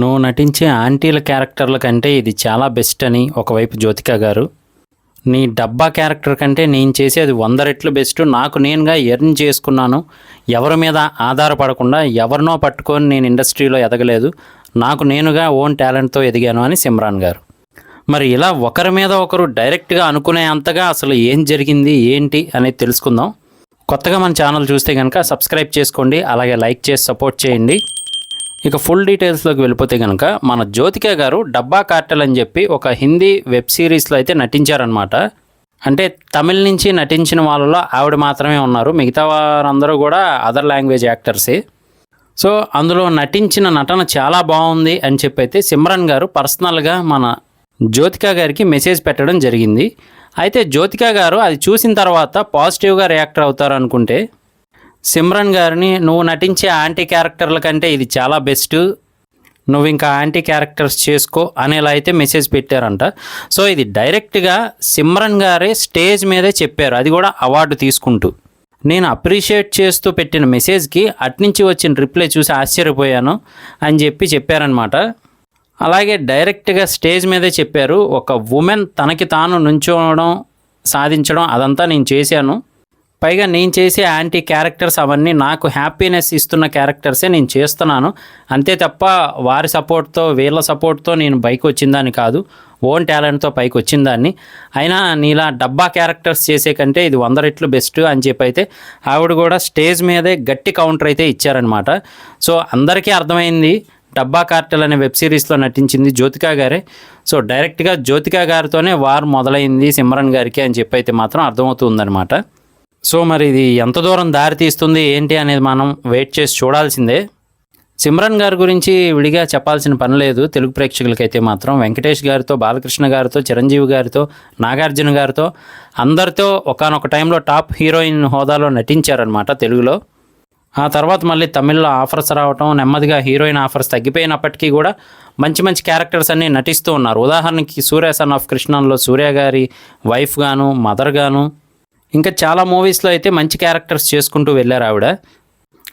నువ్వు నటించే ఆంటీల క్యారెక్టర్ల కంటే ఇది చాలా బెస్ట్ అని ఒకవైపు జ్యోతిక గారు. నీ డబ్బా క్యారెక్టర్ కంటే నేను చేసేది వంద రెట్లు బెస్ట్. నాకు నేనుగా ఎర్న్ చేసుకున్నాను. ఎవరి మీద ఆధారపడకుండా ఎవరినో పట్టుకొని నేను ఇండస్ట్రీలో ఎదగలేదు. నాకు నేనుగా ఓన్ టాలెంట్తో ఎదిగాను అని సిమ్రాన్ గారు. మరి ఇలా ఒకరి మీద ఒకరు డైరెక్ట్గా అనుకునే అంతగా అసలు ఏం జరిగింది ఏంటి అనేది తెలుసుకుందాం. కొత్తగా మన ఛానల్ చూస్తే కనుక సబ్స్క్రైబ్ చేసుకోండి అలాగే లైక్ చేసి సపోర్ట్ చేయండి. ఇక ఫుల్ డీటెయిల్స్లోకి వెళ్ళిపోతే కనుక మన జ్యోతిక గారు డబ్బా కార్టెల్ అని చెప్పి ఒక హిందీ వెబ్ సిరీస్లో అయితే నటించారనమాట అంటే తమిళ నుంచి నటించిన వాళ్ళలో ఆవిడ మాత్రమే ఉన్నారు. మిగతా వారందరూ కూడా అదర్ లాంగ్వేజ్ యాక్టర్సే సో అందులో నటించిన నటన చాలా బాగుంది అని చెప్పి అయితే సిమ్రన్ గారు పర్సనల్గా మన జ్యోతిక గారికి మెసేజ్ పెట్టడం జరిగింది. అయితే జ్యోతిక గారు అది చూసిన తర్వాత పాజిటివ్గా రియాక్ట్ అవుతారు అనుకుంటే సిమ్రన్ గారిని నువ్వు నటించే యాంటీ క్యారెక్టర్ల కంటే ఇది చాలా బెస్ట్. నువ్వు ఇంకా యాంటీ క్యారెక్టర్స్ చేసుకో అనేలా అయితే మెసేజ్ పెట్టారంట. సో ఇది డైరెక్ట్గా సిమ్రన్ గారే స్టేజ్ మీదే చెప్పారు. అది కూడా అవార్డు తీసుకుంటూ. నేను అప్రిషియేట్ చేస్తూ పెట్టిన మెసేజ్కి అట్నుంచి వచ్చిన రిప్లై చూసి ఆశ్చర్యపోయాను అని చెప్పి చెప్పారనమాట అలాగే డైరెక్ట్గా స్టేజ్ మీదే చెప్పారు. ఒక ఉమెన్ తనకి తాను నుంచోవడం సాధించడం అదంతా నేను చేశాను. పైగా నేను చేసే యాంటీ క్యారెక్టర్స్ అవన్నీ నాకు హ్యాపీనెస్ ఇస్తున్న క్యారెక్టర్సే నేను చేస్తున్నాను. అంతే తప్ప వారి సపోర్ట్తో వీళ్ళ సపోర్ట్తో నేను బైక్ వచ్చిందాన్ని కాదు. ఓన్ టాలెంట్తో పైకి వచ్చిందాన్ని అయినా నీలా డబ్బా క్యారెక్టర్స్ చేసే కంటే ఇది వంద రెట్లు బెస్ట్ అని చెప్పి అయితే ఆవిడ కూడా స్టేజ్ మీదే గట్టి కౌంటర్ అయితే ఇచ్చారనమాట సో అందరికీ అర్థమైంది డబ్బా కార్టెల్ అనే వెబ్ సిరీస్లో నటించింది జ్యోతికా గారే. సో డైరెక్ట్గా జ్యోతికా గారితోనే వారు మొదలైంది సిమ్రన్ గారికి అని చెప్పి అయితే మాత్రం అర్థమవుతుందనమాట సో మరి ఇది ఎంత దూరం దారి తీస్తుంది ఏంటి అనేది మనం వెయిట్ చేసి చూడాల్సిందే. సిమ్రన్ గారి గురించి విడిగా చెప్పాల్సిన పని లేదు. తెలుగు ప్రేక్షకులకైతే మాత్రం వెంకటేష్ గారితో బాలకృష్ణ గారితో చిరంజీవి గారితో నాగార్జున గారితో అందరితో ఒకనొక టైంలో టాప్ హీరోయిన్ హోదాలో నటించారనమాట తెలుగులో. ఆ తర్వాత మళ్ళీ తమిళ్ళో ఆఫర్స్ రావటం నెమ్మదిగా హీరోయిన్ ఆఫర్స్ తగ్గిపోయినప్పటికీ కూడా మంచి మంచి క్యారెక్టర్స్ అన్నీ నటిస్తూ ఉన్నారు. ఉదాహరణకి సూర్య సన్ ఆఫ్ కృష్ణన్లో సూర్య గారి వైఫ్ గాను మదర్ గాను ఇంకా చాలా మూవీస్లో అయితే మంచి క్యారెక్టర్స్ చేసుకుంటూ వెళ్ళారు ఆవిడ.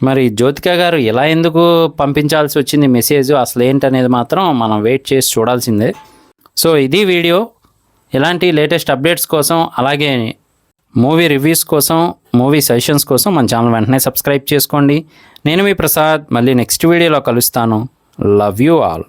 మరి జ్యోతిక గారు ఎలా ఎందుకు పంపించాల్సి వచ్చింది మెసేజ్? అసలు ఏంటనేది మాత్రం మనం వెయిట్ చేసి చూడాల్సిందే. సో ఇది వీడియో. ఇలాంటి లేటెస్ట్ అప్డేట్స్ కోసం అలాగే మూవీ రివ్యూస్ కోసం మూవీ సజెషన్స్ కోసం మన ఛానల్ వెంటనే సబ్స్క్రైబ్ చేసుకోండి. నేను మీ ప్రసాద్. మళ్ళీ నెక్స్ట్ వీడియోలో కలుస్తాను. Love you all